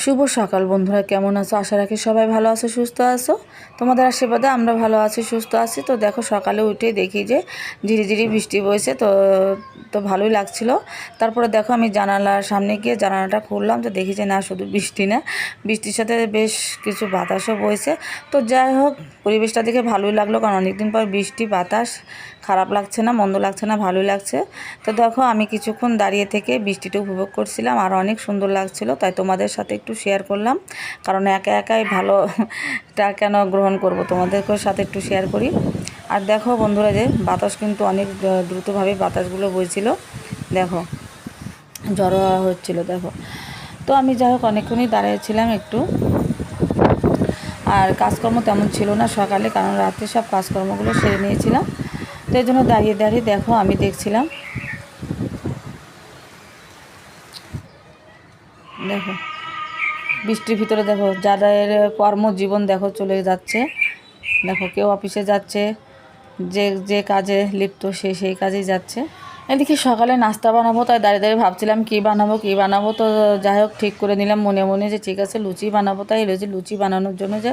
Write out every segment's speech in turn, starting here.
শুভ সকাল বন্ধুরা, কেমন আছো? আশা রাখি সবাই ভালো আছো, সুস্থ আছো? তোমাদের আশীর্বাদে আমরা ভালো আছি, সুস্থ আছি। তো দেখো, সকালে উঠে দেখি যে ঝিরি ঝিরি বৃষ্টি বইছে, তো তো ভালোই লাগছিল। তারপরে দেখো, আমি জানালার সামনে গিয়ে জানালাটা খুললাম, তো দেখি যে না, শুধু বৃষ্টি না। বৃষ্টির সাথে বেশ কিছু বাতাসও বইছে। তো যাই হোক, পরিবেশটা দেখে ভালোই লাগল, কারণ অনেকদিন পর বৃষ্টি, বাতাস খারাপ লাগছে না, মন্দ লাগছে না, ভালোই লাগছে। তো দেখো, আমি কিছুক্ষণ দাঁড়িয়ে থেকে বৃষ্টিটা উপভোগ করছিলাম, আর অনেক সুন্দর লাগছিল, তাই তোমাদের সাথে একটু শেয়ার করলাম। কারণ একা একাই ভালোটা কেন গ্রহণ করব তোমাদেরকে সাথে একটু শেয়ার করি। আর দেখো বন্ধুরা যে, বাতাস কিন্তু অনেক দ্রুতভাবে বাতাসগুলো বইছিল। দেখো জড়ো হচ্ছিল, দেখো। তো আমি যাই হোক, অনেকক্ষণই দাঁড়িয়েছিলাম একটু। আর কাজকর্ম তেমন ছিল না সকালে, কারণ রাতে সব কাজকর্মগুলো সেরে নিয়েছিলাম। তো এই জন্য দাঁড়িয়ে দাঁড়িয়ে দেখো, আমি দেখছিলাম। দেখো, বৃষ্টির ভিতরে দেখো, যাদের কর্মজীবন দেখো চলে যাচ্ছে। দেখো, কেউ অফিসে যাচ্ছে, যে যে কাজে লিপ্ত সে সেই কাজেই যাচ্ছে। এদিকে সকালে নাস্তা বানাবো, তাই দাঁড়িয়ে দাঁড়িয়ে ভাবছিলাম কী বানাবো কী বানাবো। তো যাই হোক, ঠিক করে নিলাম মনে মনে যে ঠিক আছে লুচি বানাবো, তাই রয়েছে লুচি বানানোর জন্য যে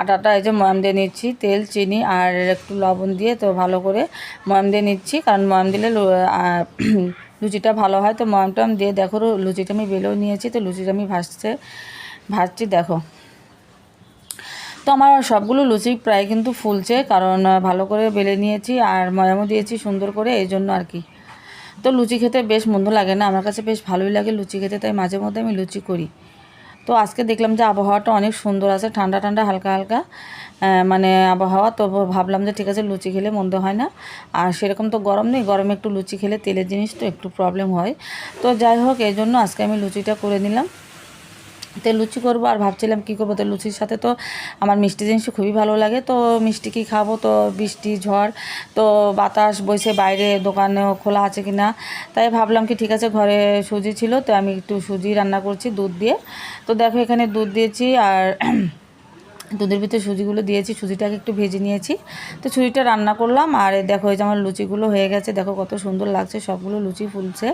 আটাটা এই যে ময়াম দিয়ে নিচ্ছি, তেল, চিনি আর একটু লবণ দিয়ে তো ভালো করে ময়াম দিয়ে নিচ্ছি। কারণ ময়াম দিলে লুচিটা ভালো হয়। তো ময়াম টয়াম দিয়ে দেখো লুচিটা আমি বেলেও নিয়েছি, তো লুচিটা আমি ভাসছে ভাজছি দেখো। তো আমার সবগুলো লুচি প্রায় কিন্তু ফুলছে, কারণ ভালো করে বেলে নিয়েছি আর ময়ামও দিয়েছি সুন্দর করে, এই জন্য আর কি। তো লুচি খেতে বেশ মন্দ লাগে না। আমার কাছে বেশ ভালোই লাগে লুচি খেতে, তাই মাঝে মধ্যে আমি লুচি করি। তো আজকে দেখলাম যে আবহাওয়াটা অনেক সুন্দর আছে, ঠান্ডা ঠান্ডা, হালকা হালকা মানে আবহাওয়া। তো ভাবলাম যে ঠিক আছে, লুচি খেলে মন্দ হয় না। আর সেরকম তো গরম নেই, গরমে একটু লুচি খেলে তেলের জিনিস তো একটু প্রবলেম হয়। তো যাই হোক এই জন্য আজকে আমি লুচিটা করে নিলাম। তো লুচি করব আর ভাবছিলাম কি করব? তো লুচির সাথে তো আমার মিষ্টি জিনিস খুবই ভালো লাগে। তো মিষ্টি কি খাব? তো বৃষ্টি, ঝড়, তো বাতাস বইছে বাইরে, দোকানেও খোলা আছে কি না তাই ভাবলাম কি ঠিক আছে ঘরে সুজি ছিল, তো আমি একটু সুজি রান্না করছি দুধ দিয়ে। তো দেখো এখানে দুধ দিয়েছি আর দুধের ভিতরে সুজিগুলো দিয়েছি, সুজিটাকে একটু ভেজে নিয়েছি। তো সুজিটা রান্না করলাম, আর দেখো এই যে আমার লুচিগুলো হয়ে গেছে, দেখো কত সুন্দর লাগছে, সবগুলো লুচি ফুলছে।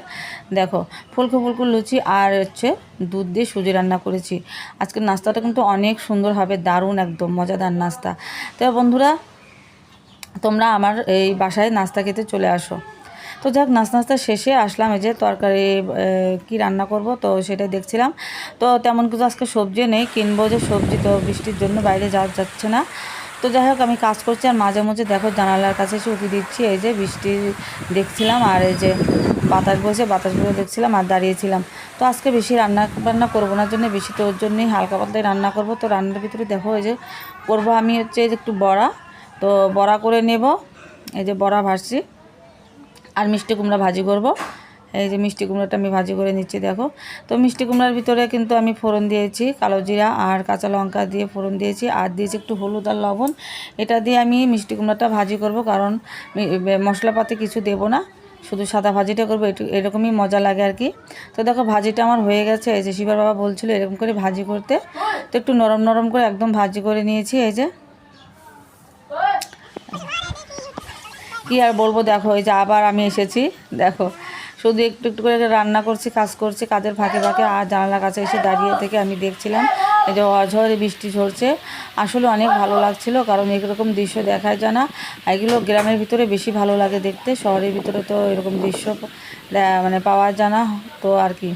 দেখো, ফুলকো ফুলকো লুচি আর হচ্ছে দুধ দিয়ে সুজি রান্না করেছি। আজকের নাস্তাটা কিন্তু অনেক সুন্দর হবে, দারুণ একদম, মজাদার নাস্তা। তো বন্ধুরা, তোমরা আমার এই বাসায় নাস্তা খেতে চলে আসো। তো যাক, নাস্তা নাস্তা শেষে আসলাম এই যে তরকারি কি রান্না করব তো সেটাই দেখছিলাম। তো তেমন কিছু আজকে সবজি নেই, কিনবো যে সবজি তো বৃষ্টির জন্য বাইরে যাওয়া যাচ্ছে না। তো যাই হোক, আমি কাজ করছি আর মাঝে মাঝে দেখো জানালার কাছে এসে উঠে দিচ্ছি, এই যে বৃষ্টি দেখছিলাম আর এই যে বাতাস বসে বাতাসগুলো দেখছিলাম আর দাঁড়িয়েছিলাম। তো আজকে বেশি রান্না বান্না করব না, জন্য বেশি তো ওর জন্যই হালকা পাতলায় রান্না করব। তো রান্নার ভিতরে দেখো এই যে করব আমি হচ্ছে একটু বড়া। তো বড়া করে নেব, এই যে বড়া ভাসছি মিষ্টি কুমড়া ভাজি করব। এই যে মিষ্টি কুমড়াটা আমি ভাজি করে নিচ্ছি, দেখো। তো মিষ্টি কুমড়ার ভিতরে কিন্তু আমি ফোড়ন দিয়েছি, কালো জিরা আর কাঁচা লঙ্কা দিয়ে ফোড়ন দিয়েছি, আর দিয়েছি একটু হলুদ আর লবণ। এটা দিয়ে আমি মিষ্টি কুমড়াটা ভাজি করব, কারণ মশলাপাতি কিছু দেব না। শুধু সাদা ভাজিটা করব একটু এরকমই মজা লাগে আর কি। তো দেখো, ভাজিটা আমার হয়ে গেছে। এই যে শিবার বাবা বলছিল এরকম করে ভাজি করতে। তো একটু নরম নরম করে একদম ভাজি করে নিয়েছি, এই যে। কি আর বলব, দেখো, এই যে আবার আমি এসেছি, দেখো। শুধু একটু একটু করে রান্না করছি, কাজ করছি, কাজের ফাঁকে ফাঁকে, আর জানালার কাছে এসে দাঁড়িয়ে থেকে আমি দেখছিলাম এই যে অঝরে বৃষ্টি ঝরছে। আসলে অনেক ভালো লাগছিল, কারণ এরকম দৃশ্য দেখায় যায় না। এগুলো গ্রামের ভিতরে বেশি ভালো লাগে দেখতে, শহরের ভিতরে তো এরকম দৃশ্য মানে পাওয়া যায় না, তো আর কি।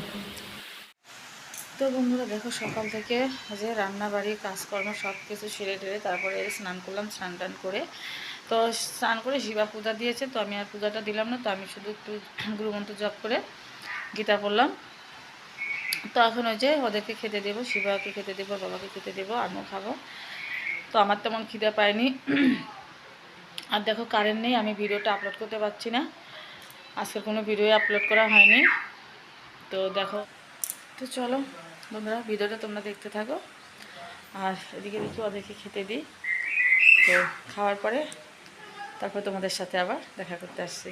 তো বন্ধুরা, দেখো, সকাল থেকে যে রান্না বাড়ি কাজকর্ম সব কিছু সেরে টেরে তারপরে স্নান করলাম, স্নান টান করে তো স্নান করে শিবা পূজা দিয়েছে, তো আমি আর পূজাটা দিলাম না, তো আমি শুধু একটু গুরুমন্ত্র জপ করে গীতা পড়লাম। তো এখন ওই যে ওদেরকে খেতে দেবো, শিবাকে খেতে দেবো বাবাকে খেতে দেবো, আমিও খাব। তো আমার তেমন খিদে পায়নি। আর দেখো কারেন্ট নেই, আমি ভিডিওটা আপলোড করতে পারছি না। আজকের কোনো ভিডিও আপলোড করা হয়নি। তো দেখো, তো চলো বন্ধুরা, ভিডিওটা তোমরা দেখতে থাকো। আর এদিকে দেখি ওদেরকে খেতে দিই। তো খাওয়ার পরে তারপর তোমাদের সাথে আবার দেখা করতে আসছি।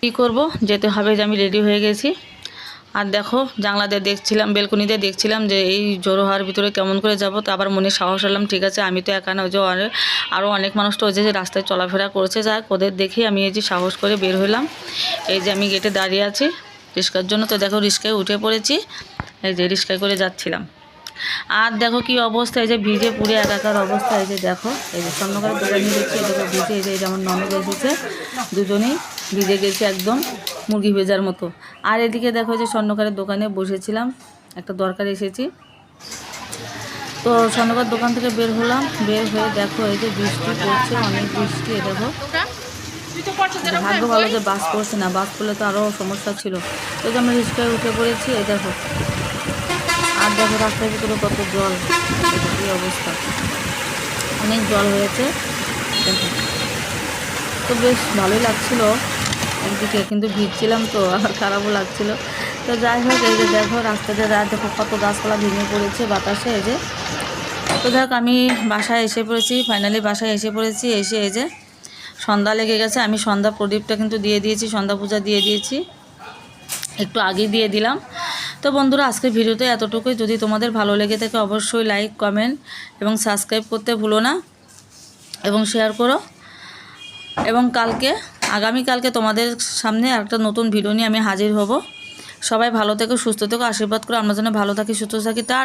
কী করব? যেতে হবে যে আমি রেডি হয়ে গেছি। আর দেখো, জানলাতে দেখছিলাম, বেলকনিতে দেখছিলাম যে এই জোরো হওয়ার ভিতরে কেমন করে যাব, তো আবার মনে সাহস হলাম ঠিক আছে, আমি তো একা না, ওই যে আরও অনেক মানুষ তো ওই যে রাস্তায় চলাফেরা করছে যাক ওদের দেখেই আমি এই যে সাহস করে বের হলাম। এই যে আমি গেটে দাঁড়িয়ে আছি রিক্সার জন্য। তো দেখো রিক্সায় উঠে পড়েছি। এই যে রিক্সায় করে যাচ্ছিলাম। আর দেখো কি অবস্থা, এই যে ভিজে পুড়ে একাকার অবস্থা, এই যে দেখো, এই যে স্বর্ণকারের দোকানে এই দেখো ভিজে, এই যে এই যে আমার ননদ এসেছে, দুজনেই ভিজে গেছে একদম মুরগি ভেজার মতো। আর এদিকে দেখো যে স্বর্ণকারের দোকানে বসেছিলাম, একটা দরকার এসেছি। তো স্বর্ণকার দোকান থেকে বের হলাম, বের হয়ে দেখো এই যে বৃষ্টি পড়ছে, অনেক বৃষ্টি দেখো। ভাগ্য ভালো যে বাস পড়ছে না, বাস পড়লে তো আরও সমস্যা ছিল। তো যে আমরা রিক্সায় উঠে পড়েছি, এই দেখো আর দেখো রাস্তার ভিতরে কত জল এই অবস্থা? অনেক জল হয়েছে। দেখো। তো বেশ ভালোই লাগছিল একদিকে, কিন্তু ভিজছিলাম তো, আর খারাপও লাগছিল। তো যাই হোক, এই যে দেখো রাস্তাতে রাত দেখো কত গাছপালা ভেঙে পড়েছে বাতাসে, এই যে। তো দেখ আমি বাসায় এসে পড়েছি ফাইনালি বাসায় এসে পড়েছি, এসে এই যে সন্ধ্যা লেগে গেছে। আমি সন্ধ্যা প্রদীপটা কিন্তু দিয়ে দিয়েছি, সন্ধ্যা পূজা দিয়ে দিয়েছি। একটু আগেই দিয়ে দিলাম। তো বন্ধুরা, আজকের ভিডিওতে এতটুকুই। যদি তোমাদের ভালো লেগে থাকে, অবশ্যই লাইক কমেন্ট এবং সাবস্ক্রাইব করতে ভুলো না এবং শেয়ার করো। এবং কালকে, আগামীকালকে তোমাদের সামনে একটা নতুন ভিডিও নিয়ে আমি হাজির হব। সবাই ভালো থেকো, সুস্থ থেকো, আশীর্বাদ করো। আমরা যেন ভালো থাকি, সুস্থ থাকি। টা